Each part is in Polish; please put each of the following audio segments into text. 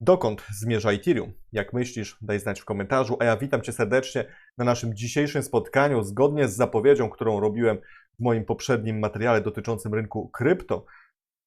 Dokąd zmierza Ethereum? Jak myślisz? Daj znać w komentarzu. A ja witam Cię serdecznie na naszym dzisiejszym spotkaniu. Zgodnie z zapowiedzią, którą robiłem w moim poprzednim materiale dotyczącym rynku krypto,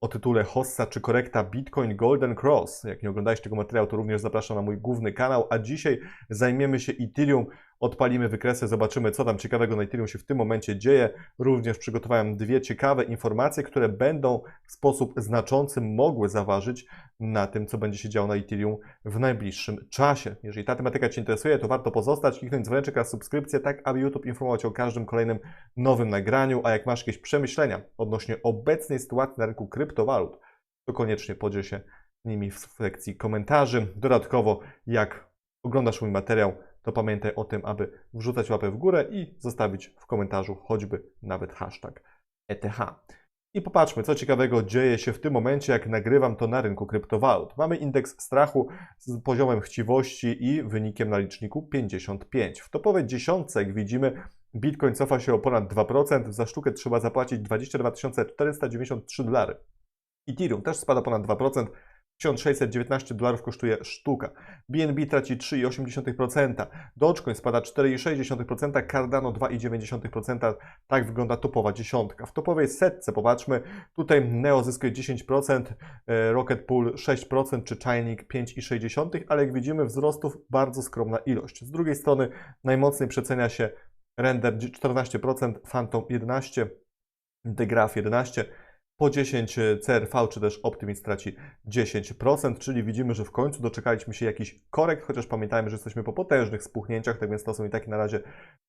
o tytule Hossa czy korekta Bitcoin Golden Cross. Jak nie oglądałeś tego materiału, to również zapraszam na mój główny kanał. A dzisiaj zajmiemy się Ethereum, odpalimy wykresy, zobaczymy, co tam ciekawego na Ethereum się w tym momencie dzieje. Również przygotowałem dwie ciekawe informacje, które będą w sposób znaczący mogły zaważyć na tym, co będzie się działo na Ethereum w najbliższym czasie. Jeżeli ta tematyka Cię interesuje, to warto pozostać, kliknąć dzwoneczek na subskrypcję, tak aby YouTube informować o każdym kolejnym nowym nagraniu. A jak masz jakieś przemyślenia odnośnie obecnej sytuacji na rynku kryptowalut, to koniecznie podziel się nimi w sekcji komentarzy. Dodatkowo, jak oglądasz mój materiał, to pamiętaj o tym, aby wrzucać łapę w górę i zostawić w komentarzu choćby nawet hashtag ETH. I popatrzmy, co ciekawego dzieje się w tym momencie, jak nagrywam to na rynku kryptowalut. Mamy indeks strachu z poziomem chciwości i wynikiem na liczniku 55. W topowej dziesiątce, jak widzimy, Bitcoin cofa się o ponad 2%, za sztukę trzeba zapłacić 22 493 dolary. Ethereum też spada ponad 2%, 1619 dolarów kosztuje sztuka. BNB traci 3,8%, Dogecoin spada 4,6%, Cardano 2,9%. Tak wygląda topowa dziesiątka. W topowej setce popatrzmy, tutaj Neo zyskuje 10%, e, Rocket Pool 6% czy Chainlink 5,6%, ale jak widzimy wzrostów bardzo skromna ilość. Z drugiej strony najmocniej przecenia się Render 14%, Phantom 11%, Degraph 11%, po 10 CRV czy też Optimist traci 10%, czyli widzimy, że w końcu doczekaliśmy się jakiś korekt, chociaż pamiętajmy, że jesteśmy po potężnych spuchnięciach, tak więc to są i takie na razie,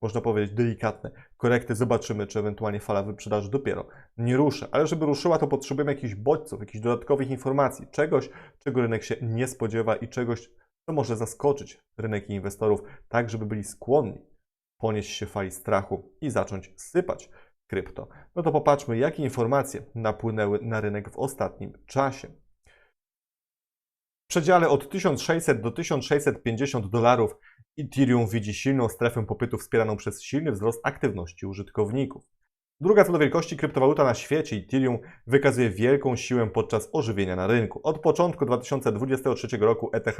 można powiedzieć, delikatne korekty. Zobaczymy, czy ewentualnie fala wyprzedaży dopiero nie ruszy. Ale żeby ruszyła, to potrzebujemy jakichś bodźców, jakichś dodatkowych informacji, czegoś, czego rynek się nie spodziewa i czegoś, co może zaskoczyć rynek i inwestorów, tak żeby byli skłonni ponieść się fali strachu i zacząć sypać krypto. No to popatrzmy, jakie informacje napłynęły na rynek w ostatnim czasie. W przedziale od 1600 do 1650 dolarów Ethereum widzi silną strefę popytu wspieraną przez silny wzrost aktywności użytkowników. Druga co do wielkości kryptowaluta na świecie, Ethereum, wykazuje wielką siłę podczas ożywienia na rynku. Od początku 2023 roku ETH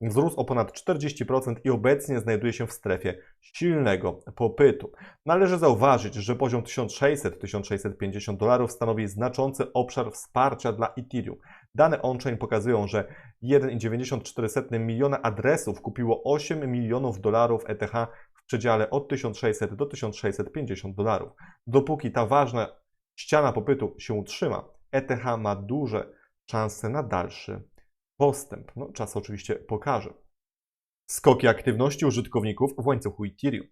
wzrósł o ponad 40% i obecnie znajduje się w strefie silnego popytu. Należy zauważyć, że poziom 1600-1650 dolarów stanowi znaczący obszar wsparcia dla Ethereum. Dane on-chain pokazują, że 1,94 miliona adresów kupiło 8 milionów dolarów ETH w przedziale od 1600 do 1650 dolarów. Dopóki ta ważna ściana popytu się utrzyma, ETH ma duże szanse na dalszy postęp. No, czas oczywiście pokaże. Skoki aktywności użytkowników w łańcuchu Ethereum.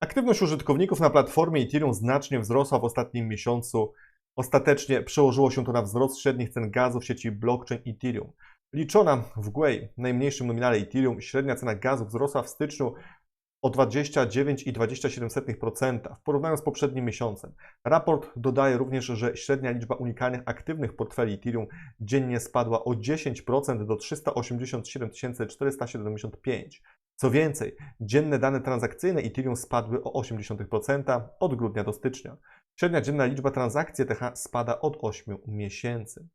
Aktywność użytkowników na platformie Ethereum znacznie wzrosła w ostatnim miesiącu. Ostatecznie przełożyło się to na wzrost średnich cen gazu w sieci blockchain Ethereum. Liczona w GUI, najmniejszym nominale Ethereum, średnia cena gazu wzrosła w styczniu o 29,27% w porównaniu z poprzednim miesiącem. Raport dodaje również, że średnia liczba unikalnych aktywnych portfeli Ethereum dziennie spadła o 10% do 387 475. Co więcej, dzienne dane transakcyjne Ethereum spadły o 0,8% od grudnia do stycznia. Średnia dzienna liczba transakcji ETH spada od 8 miesięcy.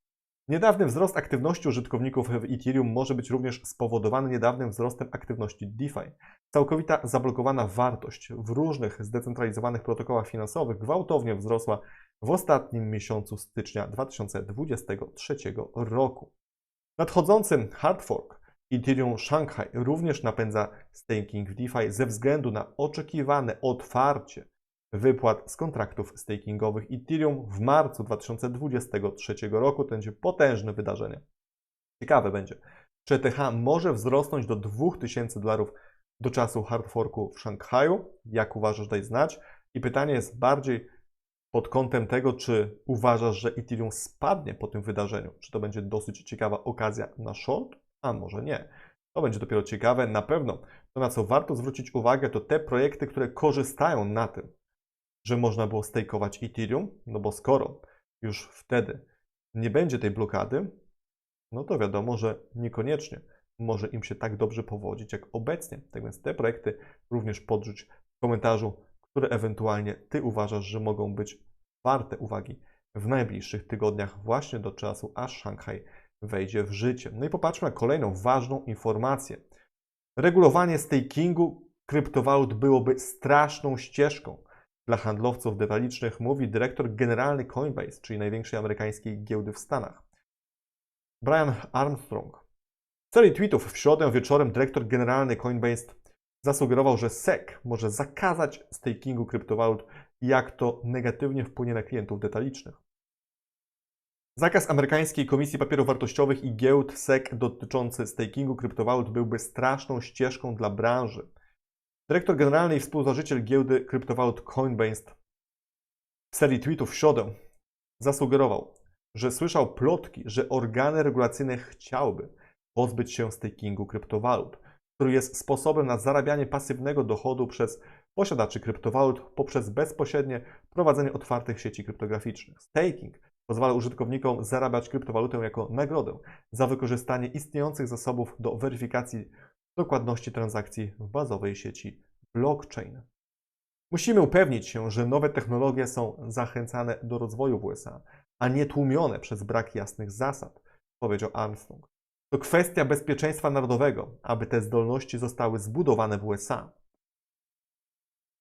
Niedawny wzrost aktywności użytkowników w Ethereum może być również spowodowany niedawnym wzrostem aktywności DeFi. Całkowita zablokowana wartość w różnych zdecentralizowanych protokołach finansowych gwałtownie wzrosła w ostatnim miesiącu stycznia 2023 roku. Nadchodzący hard fork Ethereum Shanghai również napędza staking w DeFi ze względu na oczekiwane otwarcie wypłat z kontraktów stakingowych Ethereum w marcu 2023 roku. To będzie potężne wydarzenie. Ciekawe będzie, czy ETH może wzrosnąć do 2000 dolarów do czasu hard forku w Szanghaju? Jak uważasz, daj znać. I pytanie jest bardziej pod kątem tego, czy uważasz, że Ethereum spadnie po tym wydarzeniu? Czy to będzie dosyć ciekawa okazja na short? A może nie. To będzie dopiero ciekawe. Na pewno to, na co warto zwrócić uwagę, to te projekty, które korzystają na tym, że można było stakeować Ethereum, no bo skoro już wtedy nie będzie tej blokady, no to wiadomo, że niekoniecznie może im się tak dobrze powodzić jak obecnie. Tak więc te projekty również podrzuć w komentarzu, które ewentualnie Ty uważasz, że mogą być warte uwagi w najbliższych tygodniach, właśnie do czasu, aż Szanghaj wejdzie w życie. No i popatrzmy na kolejną ważną informację. Regulowanie stakingu kryptowalut byłoby straszną ścieżką dla handlowców detalicznych, mówi dyrektor generalny Coinbase, czyli największej amerykańskiej giełdy w Stanach. Brian Armstrong. W serii tweetów w środę wieczorem dyrektor generalny Coinbase zasugerował, że SEC może zakazać stakingu kryptowalut i jak to negatywnie wpłynie na klientów detalicznych. Zakaz amerykańskiej Komisji Papierów Wartościowych i Giełd SEC dotyczący stakingu kryptowalut byłby straszną ścieżką dla branży. Dyrektor generalny i współzałożyciel giełdy kryptowalut Coinbase w serii tweetów w środę zasugerował, że słyszał plotki, że organy regulacyjne chciałyby pozbyć się stakingu kryptowalut, który jest sposobem na zarabianie pasywnego dochodu przez posiadaczy kryptowalut poprzez bezpośrednie prowadzenie otwartych sieci kryptograficznych. Staking pozwala użytkownikom zarabiać kryptowalutę jako nagrodę za wykorzystanie istniejących zasobów do weryfikacji dokładności transakcji w bazowej sieci blockchain. Musimy upewnić się, że nowe technologie są zachęcane do rozwoju w USA, a nie tłumione przez brak jasnych zasad, powiedział Armstrong. To kwestia bezpieczeństwa narodowego, aby te zdolności zostały zbudowane w USA.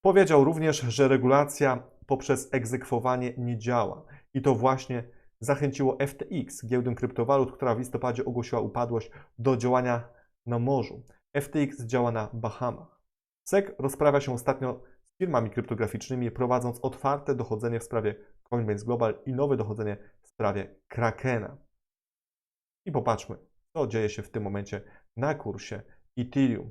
Powiedział również, że regulacja poprzez egzekwowanie nie działa i to właśnie zachęciło FTX, giełdę kryptowalut, która w listopadzie ogłosiła upadłość do działania na morzu. FTX działa na Bahamach. SEC rozprawia się ostatnio z firmami kryptograficznymi, prowadząc otwarte dochodzenie w sprawie Coinbase Global i nowe dochodzenie w sprawie Krakena. I popatrzmy, co dzieje się w tym momencie na kursie Ethereum.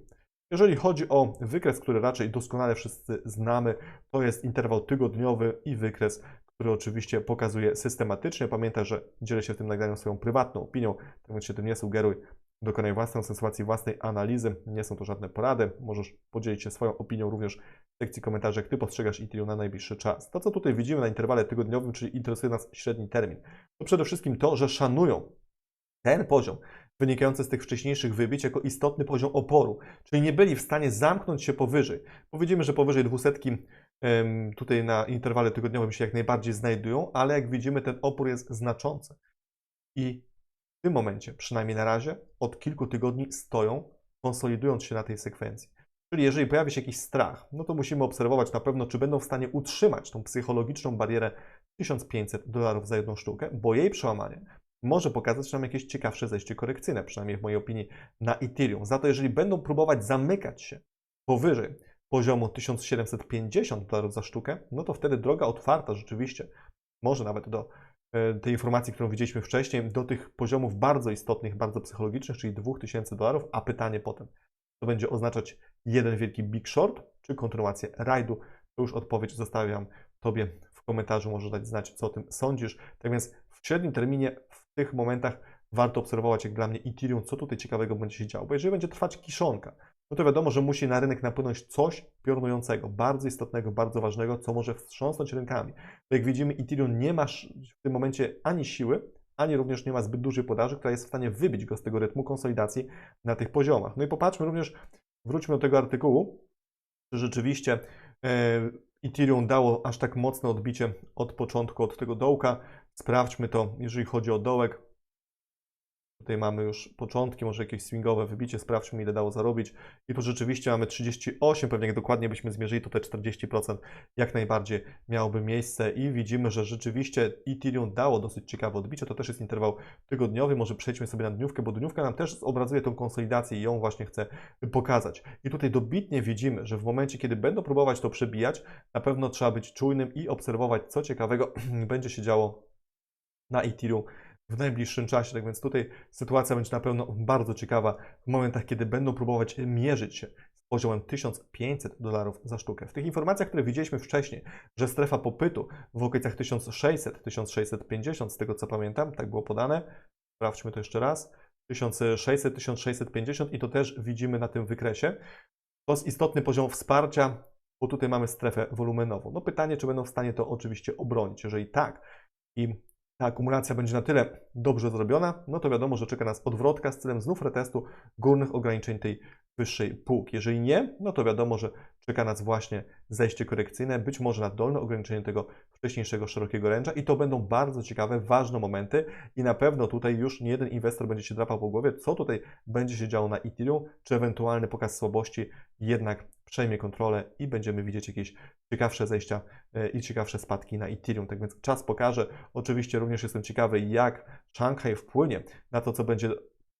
Jeżeli chodzi o wykres, który raczej doskonale wszyscy znamy, to jest interwał tygodniowy i wykres, który oczywiście pokazuje systematycznie. Pamiętaj, że dzielę się w tym nagraniu swoją prywatną opinią, tak więc się tym nie sugeruj. Dokonaj własnej sensacji, własnej analizy. Nie są to żadne porady. Możesz podzielić się swoją opinią również w sekcji komentarzy, jak Ty postrzegasz Ethereum na najbliższy czas. To, co tutaj widzimy na interwale tygodniowym, czyli interesuje nas średni termin, to przede wszystkim to, że szanują ten poziom wynikający z tych wcześniejszych wybić jako istotny poziom oporu, czyli nie byli w stanie zamknąć się powyżej. Powiedzmy, że powyżej 200 tutaj na interwale tygodniowym się jak najbardziej znajdują, ale jak widzimy ten opór jest znaczący. I w tym momencie, przynajmniej na razie, od kilku tygodni stoją, konsolidując się na tej sekwencji. Czyli jeżeli pojawi się jakiś strach, no to musimy obserwować na pewno, czy będą w stanie utrzymać tą psychologiczną barierę 1500 dolarów za jedną sztukę, bo jej przełamanie może pokazać nam jakieś ciekawsze zejście korekcyjne, przynajmniej w mojej opinii, na Ethereum. Za to, jeżeli będą próbować zamykać się powyżej poziomu 1750 dolarów za sztukę, no to wtedy droga otwarta rzeczywiście, może nawet do tej informacji, którą widzieliśmy wcześniej, do tych poziomów bardzo istotnych, bardzo psychologicznych, czyli 2000 dolarów, a pytanie potem, to będzie oznaczać jeden wielki big short, czy kontynuację rajdu, to już odpowiedź zostawiam Tobie w komentarzu, możesz dać znać, co o tym sądzisz. Tak więc w średnim terminie, w tych momentach warto obserwować, jak dla mnie Ethereum, co tutaj ciekawego będzie się działo. Bo jeżeli będzie trwać kiszonka, no to wiadomo, że musi na rynek napłynąć coś piorunującego, bardzo istotnego, bardzo ważnego, co może wstrząsnąć rynkami. Jak widzimy, Ethereum nie ma w tym momencie ani siły, ani również nie ma zbyt dużej podaży, która jest w stanie wybić go z tego rytmu konsolidacji na tych poziomach. No i popatrzmy również, wróćmy do tego artykułu, że rzeczywiście e, Ethereum dało aż tak mocne odbicie od początku, od tego dołka. Sprawdźmy to, jeżeli chodzi o dołek. Tutaj mamy już początki, może jakieś swingowe wybicie, sprawdźmy ile dało zarobić. I tu rzeczywiście mamy 38, pewnie jak dokładnie byśmy zmierzyli, to te 40% jak najbardziej miałoby miejsce i widzimy, że rzeczywiście Ethereum dało dosyć ciekawe odbicie. To też jest interwał tygodniowy, może przejdźmy sobie na dniówkę, bo dniówka nam też obrazuje tą konsolidację i ją właśnie chcę pokazać. I tutaj dobitnie widzimy, że w momencie, kiedy będą próbować to przebijać, na pewno trzeba być czujnym i obserwować, co ciekawego będzie się działo na Ethereum w najbliższym czasie. Tak więc tutaj sytuacja będzie na pewno bardzo ciekawa w momentach, kiedy będą próbować mierzyć się z poziomem 1500 dolarów za sztukę. W tych informacjach, które widzieliśmy wcześniej, że strefa popytu w okolicach 1600-1650, z tego co pamiętam, tak było podane, sprawdźmy to jeszcze raz, 1600-1650 i to też widzimy na tym wykresie. To jest istotny poziom wsparcia, bo tutaj mamy strefę wolumenową. No pytanie, czy będą w stanie to oczywiście obronić. Jeżeli tak i ta akumulacja będzie na tyle dobrze zrobiona, no to wiadomo, że czeka nas odwrotka z celem znów retestu górnych ograniczeń tej wyższej półki. Jeżeli nie, no to wiadomo, że czeka nas właśnie zejście korekcyjne, być może na dolne ograniczenie tego wcześniejszego szerokiego ręcza i to będą bardzo ciekawe, ważne momenty i na pewno tutaj już nie jeden inwestor będzie się drapał po głowie, co tutaj będzie się działo na Ethereum, czy ewentualny pokaz słabości jednak przejmie kontrolę i będziemy widzieć jakieś ciekawsze zejścia e, i ciekawsze spadki na Ethereum. Tak więc czas pokaże. Oczywiście również jestem ciekawy, jak Shanghai wpłynie na to, co będzie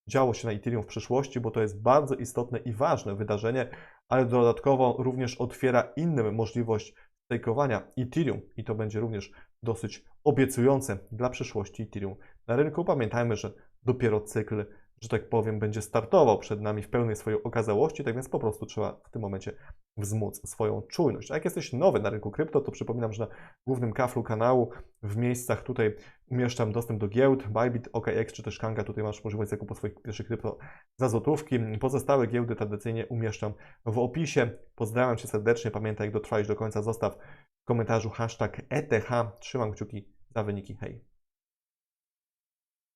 działo się na Ethereum w przyszłości, bo to jest bardzo istotne i ważne wydarzenie, ale dodatkowo również otwiera innym możliwość stakeowania Ethereum i to będzie również dosyć obiecujące dla przyszłości Ethereum na rynku. Pamiętajmy, że dopiero cykl że tak powiem, będzie startował przed nami w pełnej swojej okazałości, tak więc po prostu trzeba w tym momencie wzmóc swoją czujność. A jak jesteś nowy na rynku krypto, to przypominam, że na głównym kaflu kanału w miejscach tutaj umieszczam dostęp do giełd, Bybit, OKX czy też Kanga, tutaj masz możliwość zakupu swoich pierwszych krypto za złotówki. Pozostałe giełdy tradycyjnie umieszczam w opisie. Pozdrawiam Cię serdecznie, pamiętaj jak dotrwałeś do końca, zostaw w komentarzu hashtag ETH, trzymam kciuki za wyniki, hej!